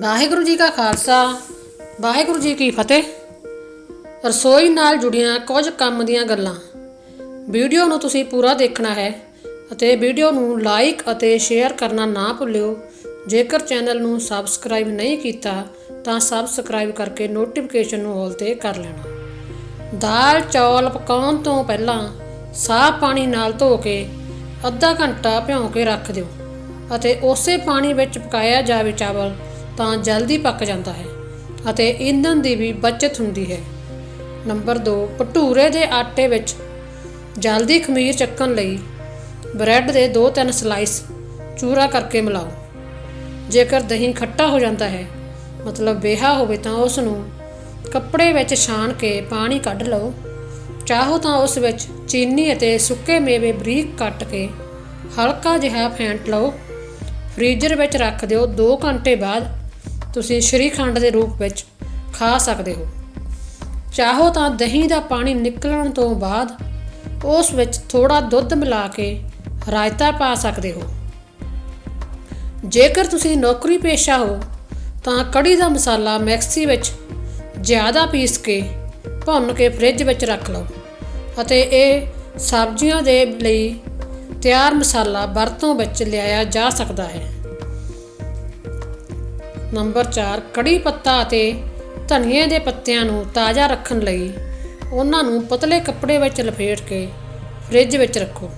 ਵਾਹਿਗੁਰੂ ਜੀ ਕਾ ਖਾਲਸਾ, ਵਾਹਿਗੁਰੂ ਜੀ ਕੀ ਫਤਿਹ। ਰਸੋਈ ਨਾਲ ਜੁੜੀਆਂ ਕੁਝ ਕੰਮ ਦੀਆਂ ਗੱਲਾਂ। ਵੀਡੀਓ ਨੂੰ ਤੁਸੀਂ ਪੂਰਾ ਦੇਖਣਾ ਹੈ ਅਤੇ ਵੀਡੀਓ ਨੂੰ ਲਾਈਕ ਅਤੇ ਸ਼ੇਅਰ ਕਰਨਾ ਨਾ ਭੁੱਲਿਓ। ਜੇਕਰ ਚੈਨਲ ਨੂੰ ਸਬਸਕ੍ਰਾਈਬ ਨਹੀਂ ਕੀਤਾ, ਤਾਂ ਸਬਸਕ੍ਰਾਈਬ ਕਰਕੇ ਨੋਟੀਫਿਕੇਸ਼ਨ ਨੂੰ ਆਲ ਤੇ ਕਰ ਲੈਣਾ। ਦਾਲ ਚੌਲ ਪਕਾਉਣ ਤੋਂ ਪਹਿਲਾਂ ਸਾਫ਼ ਪਾਣੀ ਨਾਲ ਧੋ ਕੇ ਅੱਧਾ ਘੰਟਾ ਭਿਉਂ ਕੇ ਰੱਖ ਦਿਓ ਅਤੇ ਉਸੇ ਪਾਣੀ ਵਿੱਚ ਪਕਾਇਆ ਜਾਵੇ ਚਾਵਲ ਤਾਂ ਜਲਦੀ ਪੱਕ ਜਾਂਦਾ ਹੈ ਅਤੇ ਈਂਧਨ ਦੀ ਵੀ ਬਚਤ ਹੁੰਦੀ ਹੈ। ਨੰਬਰ 2 ਭਟੂਰੇ ਦੇ ਆਟੇ ਵਿੱਚ ਜਲਦੀ ਖਮੀਰ ਚੱਕਣ ਲਈ ਬ੍ਰੈਡ ਦੇ 2-3 ਸਲਾਈਸ ਚੂਰਾ ਕਰਕੇ ਮਿਲਾਓ। ਜੇਕਰ ਦਹੀਂ ਖੱਟਾ ਹੋ ਜਾਂਦਾ ਹੈ, ਮਤਲਬ ਬੇਹਾ ਹੋਵੇ ਤਾਂ ਉਸ ਨੂੰ ਕੱਪੜੇ ਵਿੱਚ ਛਾਣ ਕੇ ਪਾਣੀ ਕੱਢ ਲਓ। ਚਾਹੋ ਤਾਂ ਉਸ ਵਿੱਚ ਚੀਨੀ ਅਤੇ ਸੁੱਕੇ ਮੇਵੇ ਬਰੀਕ ਕੱਟ ਕੇ ਹਲਕਾ ਜਿਹਾ ਫੈਂਟ ਲਓ। ਫ੍ਰੀਜ਼ਰ ਵਿੱਚ ਰੱਖ ਦਿਓ 2 ਘੰਟੇ ਬਾਅਦ ਤੁਸੀਂ ਸ਼੍ਰੀਖੰਡ ਦੇ ਰੂਪ ਵਿੱਚ ਖਾ ਸਕਦੇ ਹੋ। ਚਾਹੋ ਤਾਂ ਦਹੀਂ ਦਾ ਪਾਣੀ ਨਿਕਲਣ ਤੋਂ ਬਾਅਦ ਉਸ ਵਿੱਚ ਥੋੜਾ ਦੁੱਧ ਮਿਲਾ ਕੇ ਰਾਇਤਾ ਪਾ ਸਕਦੇ ਹੋ। ਜੇਕਰ ਤੁਸੀਂ ਨੌਕਰੀ ਪੇਸ਼ਾ ਹੋ, ਤਾਂ ਕੜੀ ਦਾ ਮਸਾਲਾ ਮਿਕਸੀ ਵਿੱਚ ਜ਼ਿਆਦਾ ਪੀਸ ਕੇ ਭੁੰਨ ਕੇ ਫ੍ਰਿਜ ਵਿੱਚ ਰੱਖ ਲਓ ਅਤੇ ਇਹ ਸਬਜ਼ੀਆਂ ਦੇ ਲਈ ਤਿਆਰ ਮਸਾਲਾ ਵਰਤੋਂ ਵਿੱਚ ਲਿਆਇਆ ਜਾ ਸਕਦਾ ਹੈ। ਨੰਬਰ 4 ਕੜੀ ਪੱਤਾ ਅਤੇ ਧਨੀਏ ਦੇ ਪੱਤਿਆਂ ਨੂੰ ਤਾਜ਼ਾ ਰੱਖਣ ਲਈ ਉਹਨਾਂ ਨੂੰ ਪਤਲੇ ਕੱਪੜੇ ਵਿੱਚ ਲਪੇਟ ਕੇ ਫ੍ਰਿਜ ਵਿੱਚ ਰੱਖੋ।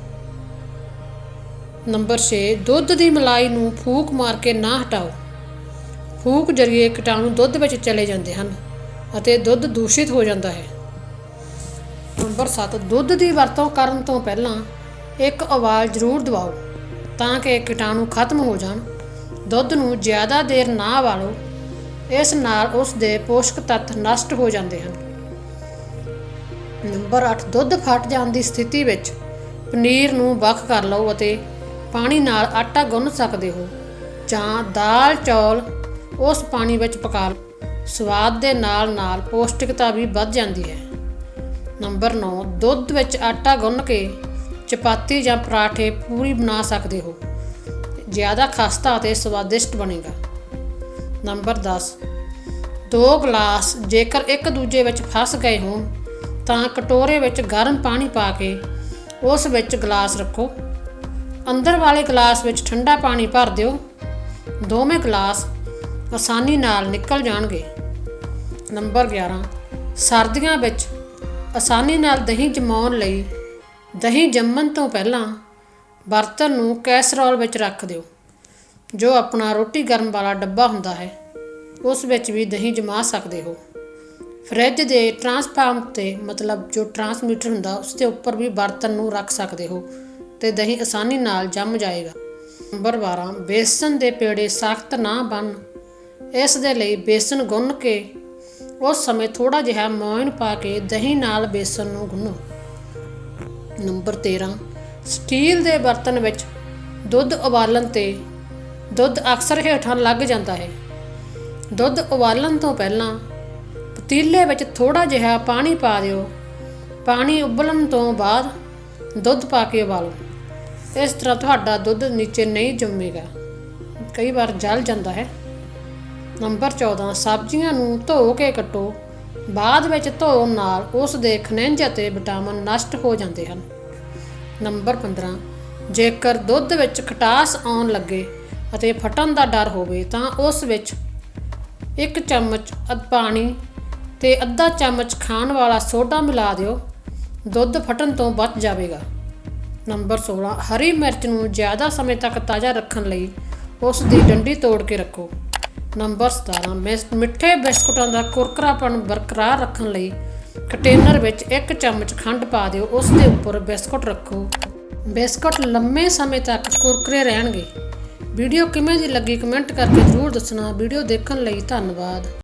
ਨੰਬਰ 6 ਦੁੱਧ ਦੀ ਮਲਾਈ ਨੂੰ ਫੂਕ ਮਾਰ ਕੇ ਨਾ ਹਟਾਓ। ਫੂਕ ਜਰੀਏ ਕੀਟਾਣੂ ਦੁੱਧ ਵਿੱਚ ਚਲੇ ਜਾਂਦੇ ਹਨ ਅਤੇ ਦੁੱਧ ਦੂਸ਼ਿਤ ਹੋ ਜਾਂਦਾ ਹੈ। ਨੰਬਰ 7 ਦੁੱਧ ਦੀ ਵਰਤੋਂ ਕਰਨ ਤੋਂ ਪਹਿਲਾਂ ਇੱਕ ਆਵਾਜ਼ ਜ਼ਰੂਰ ਦਿਵਾਓ ਤਾਂ ਕਿ ਕੀਟਾਣੂ ਖਤਮ ਹੋ ਜਾਣ। ਦੁੱਧ ਨੂੰ ਜ਼ਿਆਦਾ ਦੇਰ ਨਾ ਉਬਾਲੋ ਇਸ ਨਾਲ ਉਸ ਦੇ ਪੋਸ਼ਕ ਤੱਤ ਨਸ਼ਟ ਹੋ ਜਾਂਦੇ ਹਨ। ਨੰਬਰ 8 ਦੁੱਧ ਫਟ ਜਾਣ ਦੀ ਸਥਿਤੀ ਵਿੱਚ ਪਨੀਰ ਨੂੰ ਵੱਖ ਕਰ ਲਓ ਅਤੇ ਪਾਣੀ ਨਾਲ ਆਟਾ ਗੁੰਨ ਸਕਦੇ ਹੋ ਜਾਂ ਦਾਲ, ਚੌਲ ਉਸ ਪਾਣੀ ਵਿੱਚ ਪਕਾ ਲਓ। ਸਵਾਦ ਦੇ ਨਾਲ ਨਾਲ ਪੌਸ਼ਟਿਕਤਾ ਵੀ ਵੱਧ ਜਾਂਦੀ ਹੈ। ਨੰਬਰ 9 ਦੁੱਧ ਵਿੱਚ ਆਟਾ ਗੁੰਨ ਕੇ ਚਪਾਤੀ ਜਾਂ ਪਰਾਠੇ ਪੂਰੀ ਬਣਾ ਸਕਦੇ ਹੋ। ਜ਼ਿਆਦਾ ਖਸਤਾ ਅਤੇ ਸਵਾਦਿਸ਼ਟ ਬਣੇਗਾ। ਨੰਬਰ 10 ਦੋ ਗਲਾਸ ਜੇਕਰ ਇੱਕ ਦੂਜੇ ਵਿੱਚ ਫਸ ਗਏ ਹੋਣ, ਤਾਂ ਕਟੋਰੇ ਵਿੱਚ ਗਰਮ ਪਾਣੀ ਪਾ ਕੇ ਉਸ ਵਿੱਚ ਗਲਾਸ ਰੱਖੋ। ਅੰਦਰ ਵਾਲੇ ਗਲਾਸ ਵਿੱਚ ਠੰਡਾ ਪਾਣੀ ਭਰ ਦਿਓ। ਦੋਵੇਂ ਗਲਾਸ ਆਸਾਨੀ ਨਾਲ ਨਿਕਲ ਜਾਣਗੇ। ਨੰਬਰ 11 ਸਰਦੀਆਂ ਵਿੱਚ ਆਸਾਨੀ ਨਾਲ ਦਹੀਂ ਜਮਾਉਣ ਲਈ ਦਹੀਂ ਜੰਮਣ ਤੋਂ ਪਹਿਲਾਂ ਬਰਤਨ ਨੂੰ ਕੈਸਰੋਲ ਵਿੱਚ ਰੱਖ ਦਿਓ। ਜੋ ਆਪਣਾ ਰੋਟੀ ਗਰਮ ਵਾਲਾ ਡੱਬਾ ਹੁੰਦਾ ਹੈ, ਉਸ ਵਿੱਚ ਵੀ ਦਹੀਂ ਜਮਾ ਸਕਦੇ ਹੋ। ਫ੍ਰਿਜ ਦੇ ਟਰਾਂਸਫਾਰਮ ਤੇ ਮਤਲਬ ਜੋ ਟਰਾਂਸਮੀਟਰ ਹੁੰਦਾ, ਉਸ ਦੇ ਉੱਪਰ ਵੀ ਬਰਤਨ ਨੂੰ ਰੱਖ ਸਕਦੇ ਹੋ ਤੇ ਦਹੀਂ ਆਸਾਨੀ ਨਾਲ ਜੰਮ ਜਾਏਗਾ। ਨੰਬਰ 12 ਬੇਸਨ ਦੇ ਪੇੜੇ ਸਖਤ ਨਾ ਬਣ ਇਸ ਦੇ ਲਈ ਬੇਸਨ ਗੁੰਨ ਕੇ ਉਸ ਸਮੇਂ ਥੋੜਾ ਜਿਹਾ ਮੋਇਨ ਪਾ ਕੇ ਦਹੀਂ ਨਾਲ ਬੇਸਨ ਨੂੰ ਗੁੰਨੋ। ਨੰਬਰ 13 ਸਟੀਲ ਦੇ ਬਰਤਨ ਵਿੱਚ ਦੁੱਧ ਉਬਾਲਣ ਤੇ ਦੁੱਧ ਅਕਸਰ ਹੇਠਾਂ ਲੱਗ ਜਾਂਦਾ ਹੈ। ਦੁੱਧ ਉਬਾਲਣ ਤੋਂ ਪਹਿਲਾਂ ਪਤੀਲੇ ਵਿੱਚ ਥੋੜਾ ਜਿਹਾ ਪਾਣੀ ਪਾ ਦਿਓ। ਪਾਣੀ ਉਬਲਣ ਤੋਂ ਬਾਅਦ ਦੁੱਧ ਪਾ ਕੇ ਉਬਾਲੋ। ਇਸ ਤਰ੍ਹਾਂ ਤੁਹਾਡਾ ਦੁੱਧ ਨੀਚੇ ਨਹੀਂ ਜੰਮੇਗਾ। ਕਈ ਵਾਰ ਜਲ ਜਾਂਦਾ ਹੈ। ਨੰਬਰ 14 ਸਬਜ਼ੀਆਂ ਨੂੰ ਧੋ ਕੇ ਕੱਟੋ। ਬਾਅਦ ਵਿੱਚ ਧੋਣ ਨਾਲ ਉਸ ਦੇ ਖਣਿਜ ਅਤੇ ਵਿਟਾਮਿਨ ਨਸ਼ਟ ਹੋ ਜਾਂਦੇ ਹਨ। ਨੰਬਰ 15 ਜੇਕਰ ਦੁੱਧ ਵਿੱਚ ਖਟਾਸ ਆਉਣ ਲੱਗੇ ਅਤੇ ਫਟਣ ਦਾ ਡਰ ਹੋਵੇ ਤਾਂ ਉਸ ਵਿੱਚ ਇੱਕ ਚਮਚ ਅਧ ਪਾਣੀ ਤੇ ਅੱਧਾ ਚਮਚ ਖਾਣ ਵਾਲਾ ਸੋਡਾ ਮਿਲਾ ਦਿਓ। ਦੁੱਧ ਫਟਣ ਤੋਂ ਬਚ ਜਾਵੇਗਾ। ਨੰਬਰ 16 ਹਰੀ ਮਿਰਚ ਨੂੰ ਜ਼ਿਆਦਾ ਸਮੇਂ ਤੱਕ ਤਾਜ਼ਾ ਰੱਖਣ ਲਈ ਉਸ ਦੀ ਡੰਡੀ ਤੋੜ ਕੇ ਰੱਖੋ। ਨੰਬਰ 17 ਮਿਸ- ਮਿੱਠੇ ਬਿਸਕੁਟਾਂ ਦਾ ਕੁਰਕਰਾਪਣ ਬਰਕਰਾਰ ਰੱਖਣ ਲਈ ਕੰਟੇਨਰ ਵਿੱਚ ਇੱਕ ਚਮਚ ਖੰਡ ਪਾ ਦਿਓ, ਉਸ ਦੇ ਉੱਪਰ ਬਿਸਕੁਟ ਰੱਖੋ। ਬਿਸਕੁਟ ਲੰਮੇ ਸਮੇਂ ਤੱਕ ਕੁਰਕਰੇ ਰਹਿਣਗੇ। ਵੀਡੀਓ ਕਿਵੇਂ ਦੀ ਲੱਗੀ ਕਮੈਂਟ ਕਰਕੇ ਜ਼ਰੂਰ ਦੱਸਣਾ। ਵੀਡੀਓ ਦੇਖਣ ਲਈ ਧੰਨਵਾਦ।